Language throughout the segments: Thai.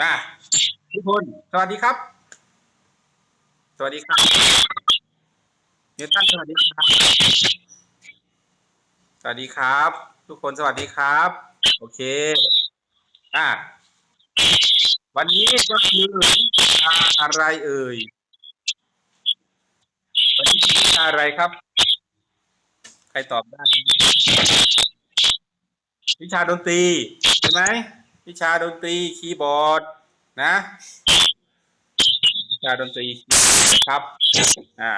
มาทุกคนสวัสดีครับ สวัสดีครับนิวตันสวัสดีครับ สวัสดีครับ ทุกคนสวัสดีครับ โอเค อะวันนี้ก็คือวิชาอะไรเอ่ยวันนี้คือวิชาอะไรครับ ใครตอบได้ วิชาดนตรีใช่ไหม วิชาดนตรีคีย์บอร์ดนะวิชาดนตรีครับอ่า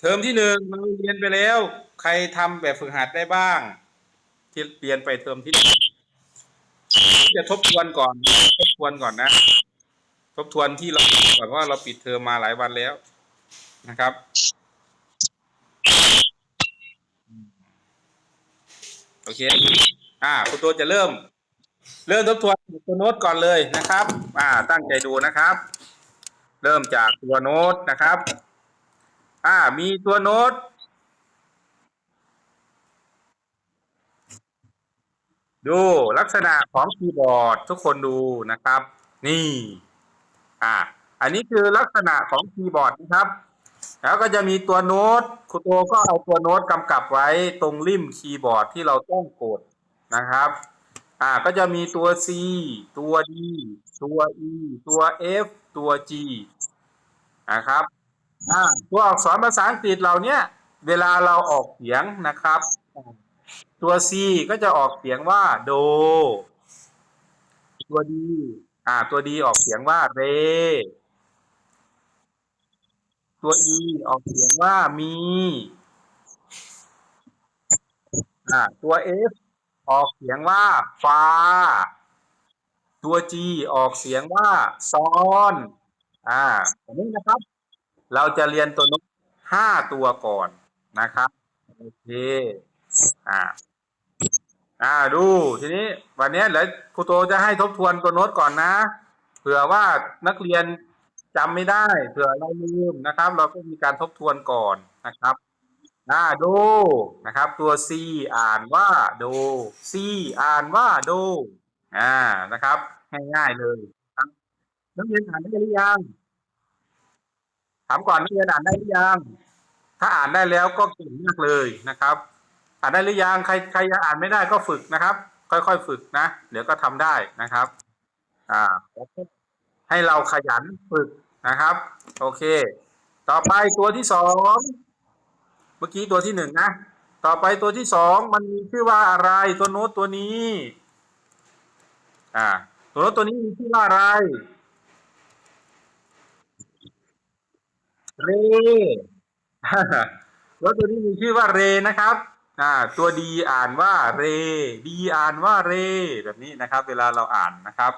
เทอมที่หนึ่งเราเรียนไปแล้ว ใครทำแบบฝึกหัดได้บ้าง ที่เรียนไปเทอมที่หนึ่งจะทบทวนก่อน ทบทวนก่อนนะ ทบทวนที่เราก่อนว่าเราปิดเทอมมาหลายวันแล้วนะครับโอเค อ่า คุณตัวจะเริ่ม เริ่มทบทวนตัวโน้ตก่อนเลยนะครับ อ่า ตั้งใจดูนะครับ เริ่มจากตัวโน้ตนะครับ อ่า มีตัวโน้ต ดูลักษณะของคีย์บอร์ดทุกคนดูนะครับ นี่ อ่า อันนี้คือลักษณะของคีย์บอร์ดนะครับ แล้วก็จะมีตัวโน้ตครูโตก็เอาตัวโน้ตกำกับไว้ตรงริมคีย์บอร์ดที่เราต้องกดนะครับ อ่าก็จะมีตัว C ตัว D ตัว E ตัว F ตัว G นะครับอ่าตัวอักษรภาษาอังกฤษเหล่านี้เวลาเราออกเสียงนะครับ ตัว C ก็จะออกเสียงว่าโด ตัว D อ่า ตัว D ออกเสียงว่าเร ตัว E ออกเสียงว่ามี อ่า ตัว F ออกเสียงว่าฟ้า ตัว G ออกเสียงว่าซ้อน อ่าอันนี้นะครับ เราจะเรียนตัวน้ตห้าตัวก่อนนะครับ โอเค อ่า อ่า ดู ทีนี้ วันนี้เดี๋ยวครูโตจะให้ทบทวนตัวโน้ตก่อนนะ เผื่อว่านักเรียนจำไม่ได้ เผื่อเราลืมนะครับ เราก็มีการทบทวนก่อนนะครับ อ่าดูนะครับ ตัว C อ่านว่าโด C อ่านว่าโดอ่านะครับง่ายๆเลยนักเรียนอ่านได้หรือยังถามก่อนนักเรียนอ่านได้หรือยัง ถ้าอ่านได้แล้วก็เก่งมากเลยนะครับ อ่านได้หรือยังใครใครยังอ่านไม่ได้ก็ฝึกนะครับ ค่อยๆฝึกนะเดี๋ยวก็ทำได้นะครับ อ่า ให้เราขยันฝึกนะครับ โอเค ต่อไปตัวที่สอง เมื่อกี้ตัวที่หนึ่งนะ ต่อไปตัวที่สองมันมีชื่อว่าอะไร ตัวโน้ตตัวนี้ อ่า ตัวโน้ตตัวนี้มีชื่อว่าอะไร เรตัวตัวนี้มีชื่อว่าเรนะครับ อ่า ตัวดีอ่านว่าเร ดีอ่านว่าเร แบบนี้นะครับ เวลาเราอ่านนะครับ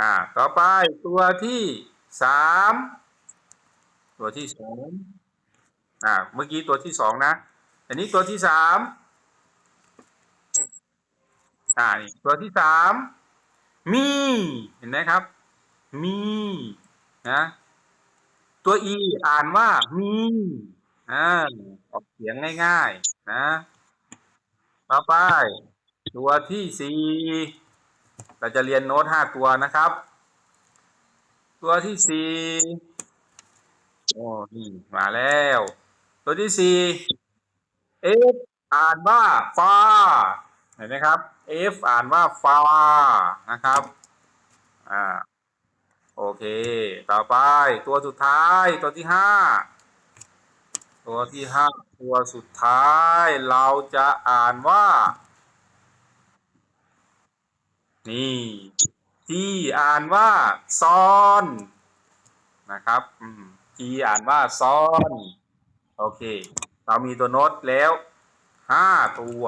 อ่า ต่อไปตัวที่สาม ตัวที่สอง อ่าเมื่อกี้ตัวที่สองนะ อันนี้ตัวที่สามอ่านี่ตัวที่สามมีเห็นไหมครับ มีนะตัวอีอ่านว่ามีอ่าออกเสียงง่าย ๆ นะต่อไป ตัวที่สี่เราจะเรียนโน้ตห้าตัวนะครับ ตัวที่สี่โอ้นี่มาแล้ว ตัวที่สี่ F อ่านว่าฟ้าเห็นไหมครับ F อ่านว่าฟ้านะครับอ่าโอเค ต่อไปตัวสุดท้ายตัวที่ห้าตัวที่ห้าตัวสุดท้าย เราจะอ่านว่า นี่ที่อ่านว่า ซ้อน นะครับ อืมที่อ่านว่าซ้อน โอเค เรามีตัวโน้ตแล้วห้าตัว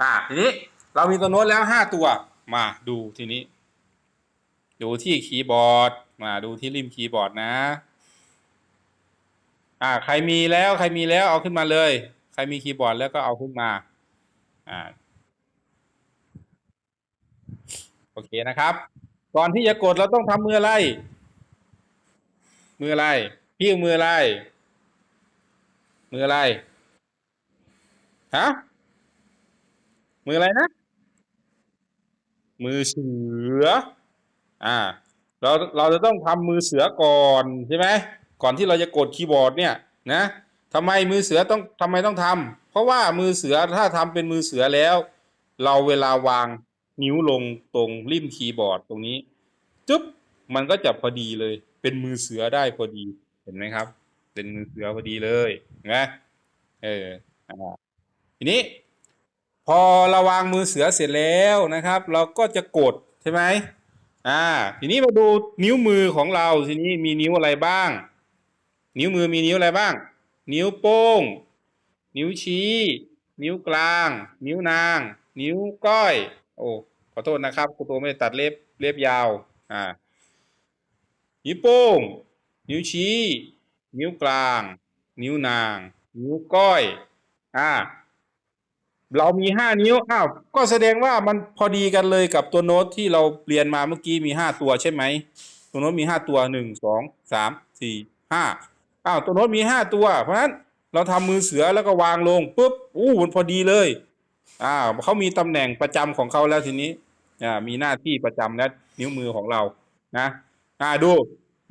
อ่าทีนี้เรามีตัวโน้ตแล้วห้าตัว มาดูทีนี้ ดูที่คีย์บอร์ด มาดูที่ริมคีย์บอร์ดนะ อ่า ใครมีแล้วใครมีแล้วเอาขึ้นมาเลย ใครมีคีย์บอร์ดแล้วก็เอาขึ้นมา อ่า โอเคนะครับ ก่อนที่จะกดเราต้องทำมืออะไร มืออะไร พี่มืออะไร มืออะไร ฮะ มืออะไรนะ มือเสือ อ่า เรา เราจะต้องทำมือเสือก่อนใช่ไหม ก่อนที่เราจะกดคีย์บอร์ดเนี่ยนะทำไมมือเสือต้องทำไมต้องทำเพราะว่ามือเสือถ้าทำเป็นมือเสือแล้ว เราเวลาวางนิ้วลงตรงริมคีย์บอร์ดตรงนี้ จุ๊บมันก็จะพอดีเลย เป็นมือเสือได้พอดี เห็นไหมครับ เป็นมือเสือพอดีเลยนะเอออ่าทีนี้ พอเราวางมือเสือเสร็จแล้วนะครับ เราก็จะกดใช่ไหมอ่า ทีนี้มาดูนิ้วมือของเราทีนี้มีนิ้วอะไรบ้าง นิ้วมือมีนิ้วอะไรบ้าง นิ้วโป้ง นิ้วชี้ นิ้วกลาง นิ้วนาง นิ้วก้อย โอ้ขอโทษนะครับครูโตไม่ได้ตัดเล็บเล็บยาว อ่า นิ้วโป้ง นิ้วชี้ นิ้วกลาง นิ้วนาง นิ้วก้อย อ่า เรามีห้านิ้ว อ้าว ก็แสดงว่ามันพอดีกันเลยกับตัวโน้ตที่เราเรียนมาเมื่อกี้มีห้าตัวใช่ไหม ตัวโน้ตมีห้าตัวหนึ่งสองสามสี่ห้าอ้าว ตัวโน้ตมีห้าตัว เพราะฉะนั้นเราทำมือเสือแล้วก็วางลงปุ๊บ อู้มันพอดีเลย อ่าเขามีตำแหน่งประจำของเขาแล้วทีนี้ อ่า มีหน้าที่ประจำแล้วนิ้วมือของเรา นะ อ่า ดู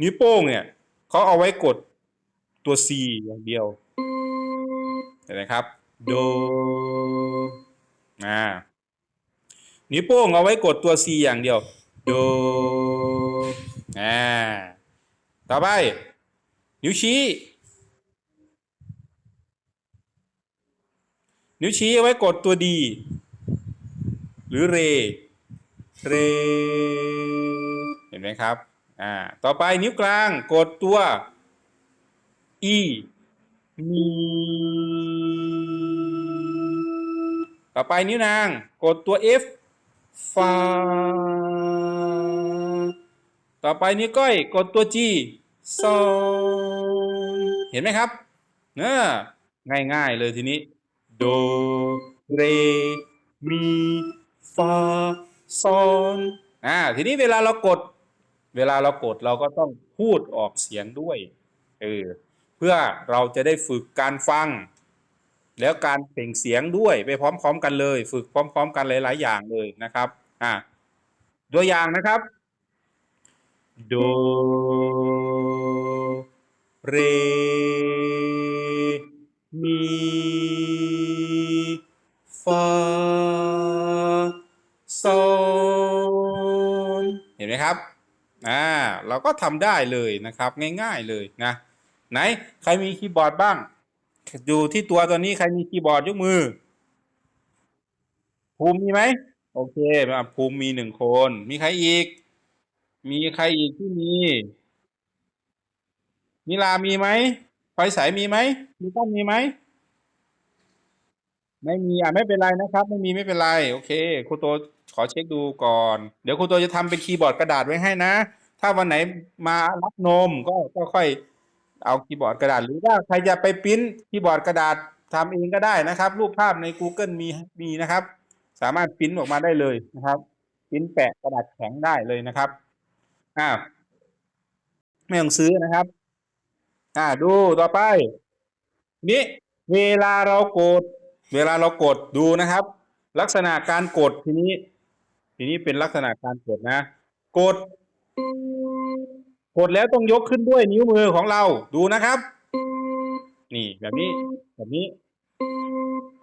นิ้วโป้งเนี่ย เขาเอาไว้กดตัว C อย่างเดียวเห็นไหมครับ โดอ่านิ้วโป้งเอาไว้กดตัว C อย่างเดียว โดอ่าต่อไป นิ้วชี้ นิ้วชี้เอาไว้กดตัว D หรือเร เร เห็นไหมครับ อ่าต่อไปนิ้วกลางกดตัว E มีต่อไปนิ้วนางกดตัว F ฟาต่อไปนิ้วก้อยกดตัว G ซอเห็นไหมครับเนอง่าย ๆ เลยทีนี้ โด เร มี ฟา ซอนอ่า ทีนี้เวลาเรากด เวลาเรากดเราก็ต้องพูดออกเสียงด้วยเออเพื่อเราจะได้ฝึกการฟัง แล้วการเปล่งเสียงด้วยไปพร้อมๆกันเลย ฝึกพร้อม ๆ กันหลาย ๆ อย่างเลยนะครับอ่าตัวอย่างนะครับโดเรมีฟาซนเห็นไหมครับ อ่าเราก็ทำได้เลยนะครับง่ายๆเลยนะไหนใครมีคีย์บอร์ดบ้างดูที่ตัวตัวนี้ใครมีคีย์บอร์ดยกมือ ภูมิมีไหมโอเคภูมิมีหนึ่งคน มีใครอีก มีใครอีกที่มีนิลามีไหมไฟสายมีไหมมีต้องมีไหมไม่มีอะไม่เป็นไรนะครับ ไม่มีไม่เป็นไร โอเคครูโต ขอเช็คดูก่อน เดี๋ยวครูโตจะทำเป็นคีย์บอร์ดกระดาษไว้ให้นะ ถ้าวันไหนมารับนมก็ก็ค่อยเอาคีย์บอร์ดกระดาษ หรือว่าใครจะไปปริ้นคีย์บอร์ดกระดาษทำเองก็ได้นะครับ รูปภาพใน Google มีมีนะครับ สามารถปริ้นออกมาได้เลยนะครับปริ้นแปะกระดาษแข็งได้เลยนะครับอ่าไม่ต้องซื้อนะครับ อ่าดูต่อไป นี้เวลาเรากด เวลาเรากดดูนะครับ ลักษณะการกดทีนี้ ทีนี้เป็นลักษณะการกดนะ กด กดแล้วต้องยกขึ้นด้วยนิ้วมือของเราดูนะครับ นี่แบบนี้แบบนี้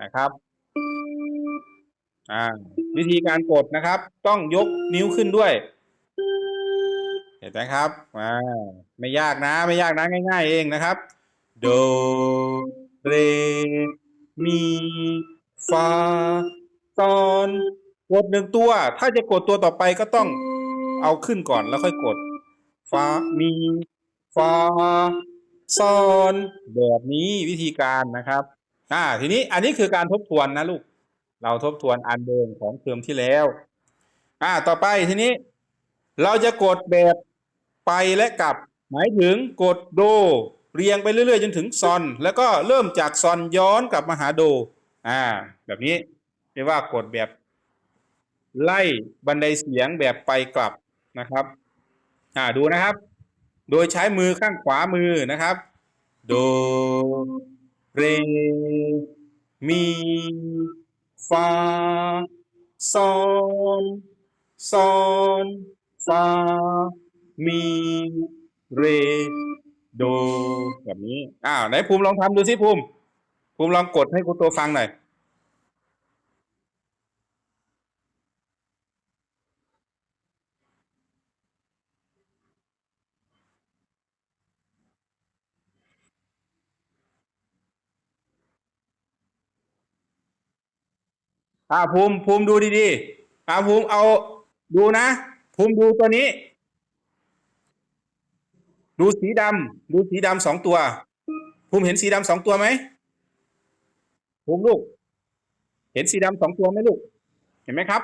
นะครับอ่าวิธีการกดนะครับ ต้องยกนิ้วขึ้นด้วย เห็นไหมครับอ่าไม่ยากนะ ไม่ยากนะง่าย ๆ เองนะครับโดเรมีฟาซอน กดหนึ่งตัว ถ้าจะกดตัวต่อไปก็ต้องเอาขึ้นก่อนแล้วค่อยกดฟามีฟาซอนแบบนี้วิธีการนะครับ อ่า ทีนี้อันนี้คือการทบทวนนะลูก เราทบทวนอันเดิมของเทอมที่แล้ว อ่า ต่อไปทีนี้ เราจะกดแบบไปและกลับ หมายถึงกดโด เรียงไปเรื่อยๆ จนถึงซอน แล้วก็เริ่มจากซอนย้อนกลับมาหาโด อ่า แบบนี้เรียกว่ากดแบบ ไล่บันไดเสียงแบบไปกลับนะครับ อ่าดูนะครับ โดยใช้มือข้างขวามือนะครับ โด เร มีฟาซอนซอนฟามีเร โด แบบนี้ อ้าวไหนภูมิลองทำดูสิภูมิ ภูมิลองกดให้ครูโตฟังหน่อย อ่าภูมิภูมิดูดีๆอ่าภูมิเอาดูนะ ภูมิดูตัวนี้ ดูสีดำดูสีดำสองตัว ภูมิเห็นสีดำสองตัวไหมภูมิลูก เห็นสีดำสองตัวไหมลูก เห็นไหมครับ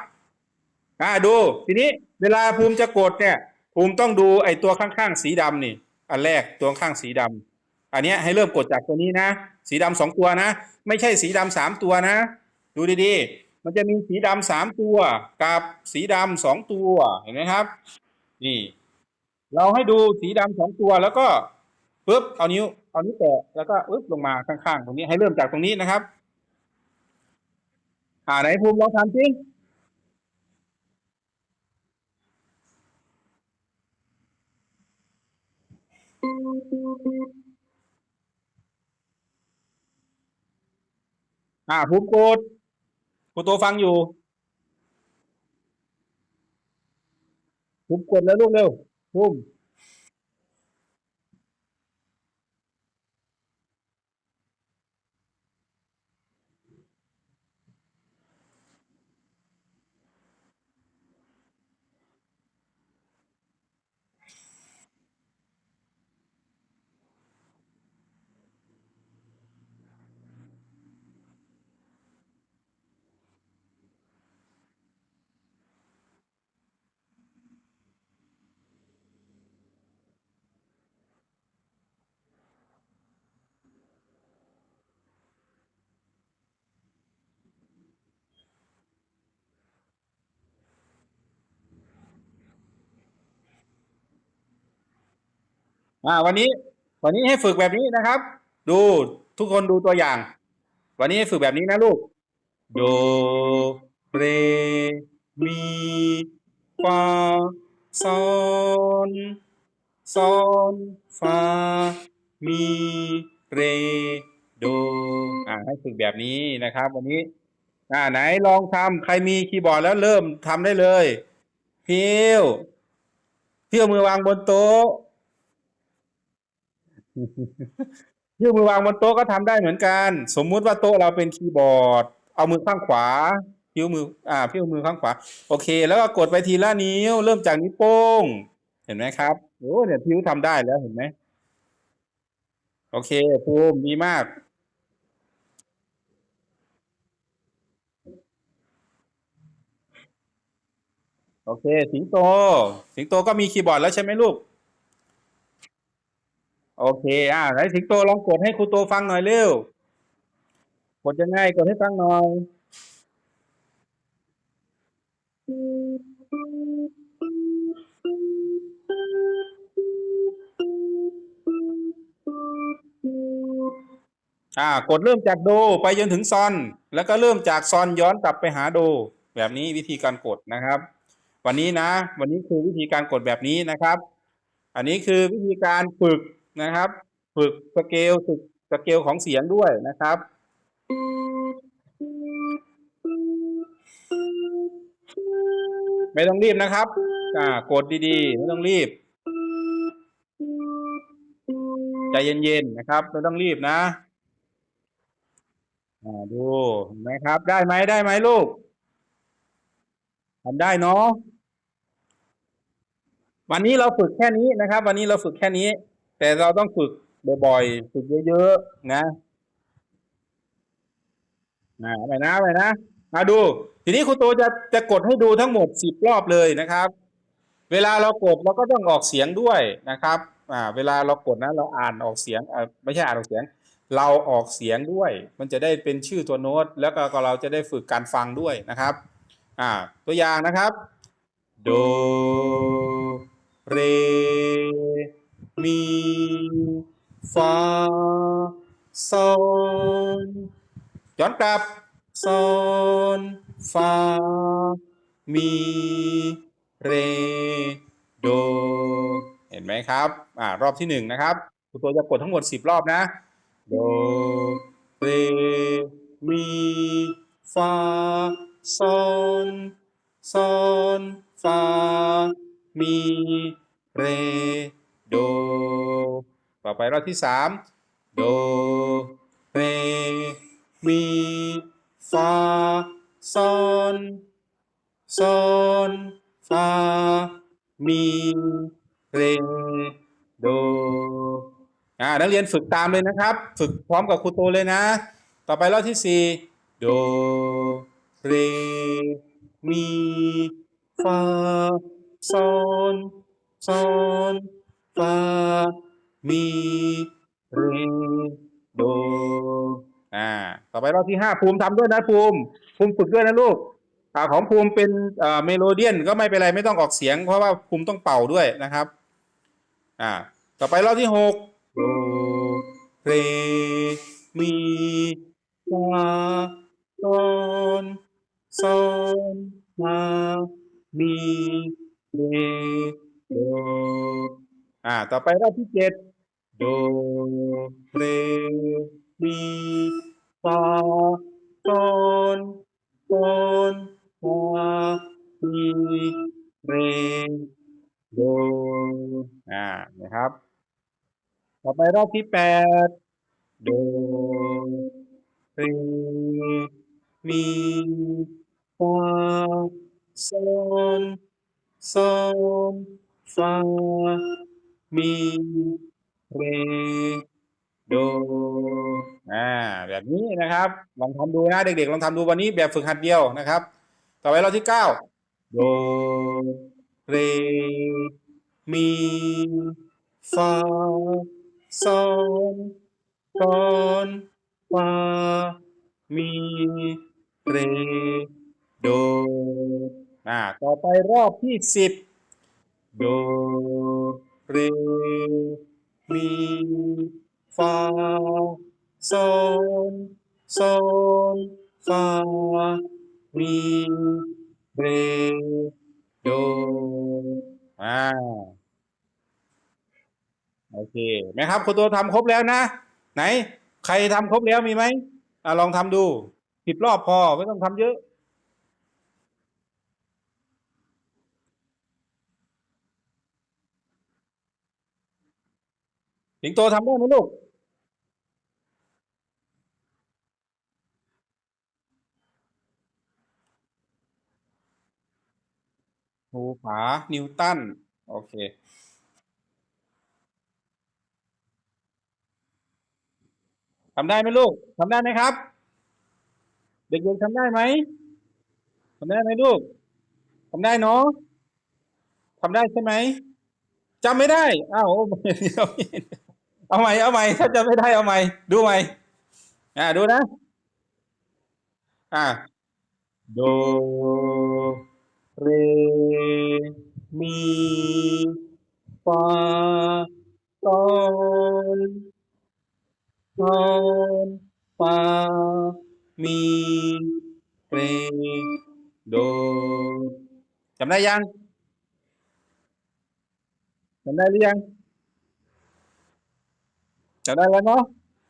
อ่าดูทีนี้ เวลาภูมิจะกดเนี่ย ภูมิต้องดูไอ้ตัวข้างๆสีดำนี่ อันแรกตัวข้างสีดำอันนี้ให้เริ่มกดจากตัวนี้นะ สีดำสองตัวนะ ไม่ใช่สีดำสามตัวนะ ดูดีๆ มันจะมีสีดำสามตัวกับสีดำสองตัวเห็นไหมครับ นี่ เราให้ดูสีดำสองตัวแล้วก็ปึ๊บเอานิ้วเอานิ้วแตะแล้วก็ปึ๊บลงมาข้างๆตรงนี้ให้เริ่มจากตรงนี้นะครับ อ่าไหนภูมิลองทำสิอ่าภูมิกด กูโตฟังอยู่ผมิกดแล้วลูกเร็วภูมิ อ่า วันนี้ วันนี้ให้ฝึกแบบนี้นะครับ ดูทุกคนดูตัวอย่าง วันนี้ให้ฝึกแบบนี้นะลูกโดเรมีฟาซอนซอนฟามีเรโดอ่าให้ฝึกแบบนี้นะครับ วันนี้ อ่า ไหนลองทำใครมีคีย์บอร์ดแล้วเริ่มทำได้เลยพิวพิวมือวางบนโต๊ะ ยื่มือวางบนโต๊ะก็ทำได้เหมือนกัน สมมุติว่าโต๊ะเราเป็นคีย์บอร์ด เอามือข้างขวาพิ้วมือ อ่าพิ้วมือข้างขวา โอเค แล้วก็กดไปทีละนิ้ว เริ่มจากนิ้วโป้ง เห็นไหมครับโอ้เนี่ยพิ้วทำได้แล้วเห็นไหมโอเคภูมิดีมากโอเค สิงโต สิงโตก็มีคีย์บอร์ดแล้วใช่ไหมลูก โอเค อ่าไหนสิงโตลองกดให้ครูโตฟังหน่อยเร็ว กดยังไงกดให้ฟังหน่อย อ่า กดเริ่มจากโดไปจนถึงซอน แล้วก็เริ่มจากซอนย้อนกลับไปหาโด แบบนี้วิธีการกดนะครับ วันนี้นะ วันนี้คือวิธีการกดแบบนี้นะครับ อันนี้คือวิธีการฝึก นะครับ ฝึกสเกลฝึกสเกลของเสียงด้วยนะครับไม่ต้องรีบนะครับอ่ากดดีๆ ไม่ต้องรีบ ใจเย็นๆนะครับ ไม่ต้องรีบนะอ่าดูนไหมครับ ได้ไหมได้ไหมลูกทำได้เนาะวันนี้เราฝึกแค่นี้นะครับ วันนี้เราฝึกแค่นี้ แต่เราต้องฝึกบ่อยๆฝึกเยอะๆนะอ่าไปนะไปนะมาดู ทีนี้ครูโตจะจะกดให้ดูทั้งหมดสิบรอบเลยนะครับ เวลาเรากดเราก็ต้องออกเสียงด้วยนะครับ อ่า เวลาเรากดนะเราอ่านออกเสียงอ่าไม่ใช่อ่านออกเสียง เราออกเสียงด้วย มันจะได้เป็นชื่อตัวโน้ต แล้วก็เราจะได้ฝึกการฟังด้วยนะครับ อ่า ตัวอย่างนะครับ โด เร มีฟาซอนย้อนกลับซอนฟามีเรโดเห็นไหมครับ อ่ารอบที่หนึ่งนะครับครูตัวจะกดทั้งหมดสิบรอบนะโดเรมีฟาซอนซอนฟามีเร โด ต่อไปรอบที่สามโด เร มี ฟา ซอน ซอน ฟา มี เร โด อ่า นักเรียนฝึกตามเลยนะครับ ฝึกพร้อมกับครูโตเลยนะ ต่อไปรอบที่สี่โด เร มี ฟา ซอน ซอน ฟามีเรโดอ่า ต่อไปรอบที่ห้าภูมิทำด้วยนะภูมิ ภูมิฝึกด้วยนะลูกอ่าของภูมิเป็นเอ่อเมโลเดียนก็ไม่เป็นไรไม่ต้องออกเสียง เพราะว่าภูมิต้องเป่าด้วยนะครับ อ่า ต่อไปรอบที่หกโดเรมีฟาซอนซอนฟามีเรโด อ่า ต่อไปรอบที่เจ็ดโดเรมีฟาซอนซอนฟามีเรโดอ่านะครับ ต่อไปรอบที่แปดโดเรมีฟาซอนซอนฟา มีเรโดอ่าแบบนี้นะครับ ลองทำดูนะเด็กๆ ลองทำดูวันนี้แบบฝึกหัดเดียวนะครับ ต่อไปรอบที่เก้าโดเรมีฟาซอนซอนฟามีเรโดอ่าต่อไปรอบที่สิบโด เรมีฟาซอนซอนฟามีเรโดอ่าโอเคไหมครับคุณตัวทำครบแล้วนะ ไหน ใครทำครบแล้วมีไหมอ่าลองทำดูสิบรอบพอ ไม่ต้องทำเยอะ สิงโตทำได้ไหมลูกภูผา นิวตัน โอเค ทำได้ไหมลูก ทำได้ไหมครับ เด็กๆทำได้ไหม ทำได้ไหมลูก ทำได้เนาะทำได้ใช่ไหมจำไม่ได้ อ้าว เอาใหม่เอาใหม่ถ้าจำไม่ได้เอาใหม่ดูใหม่อ่าดูนะ อ่าโดเรมีฟาซอนซอนฟามีเรโดจำได้ยังจำได้หรือยัง จำได้แล้วเนาะ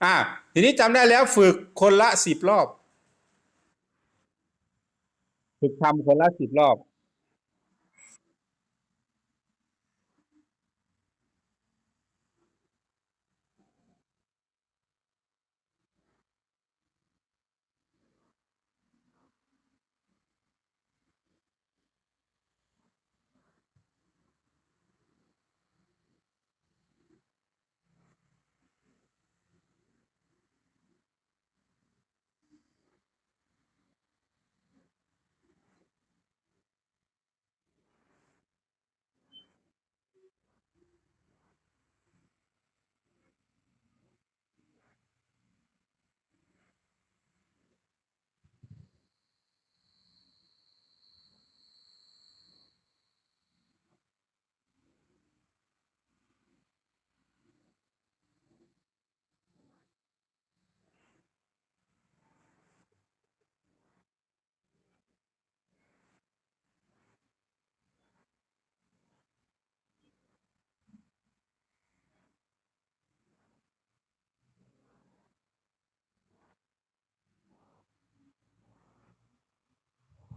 อ่า ทีนี้จำได้แล้วฝึกคนละสิบรอบ ฝึกทำคนละสิบรอบ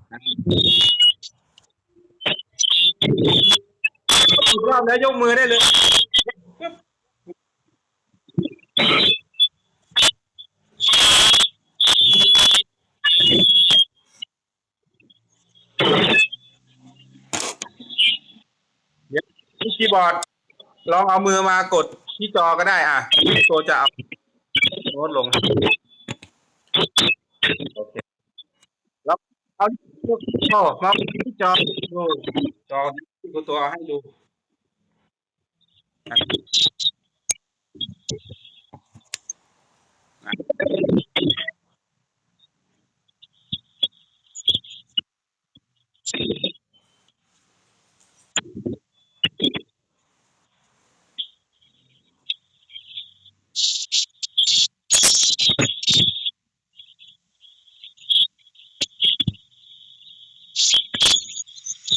อีกรอบแล้วยกมือได้เลยที่คีย์บอร์ด ลองเอามือมากดที่จอก็ได้อะตัวจะเอาโน้ตลง โอเค แล้ว เอาโอ้มาที่จอดูจอที่ตัวให้ดู Thank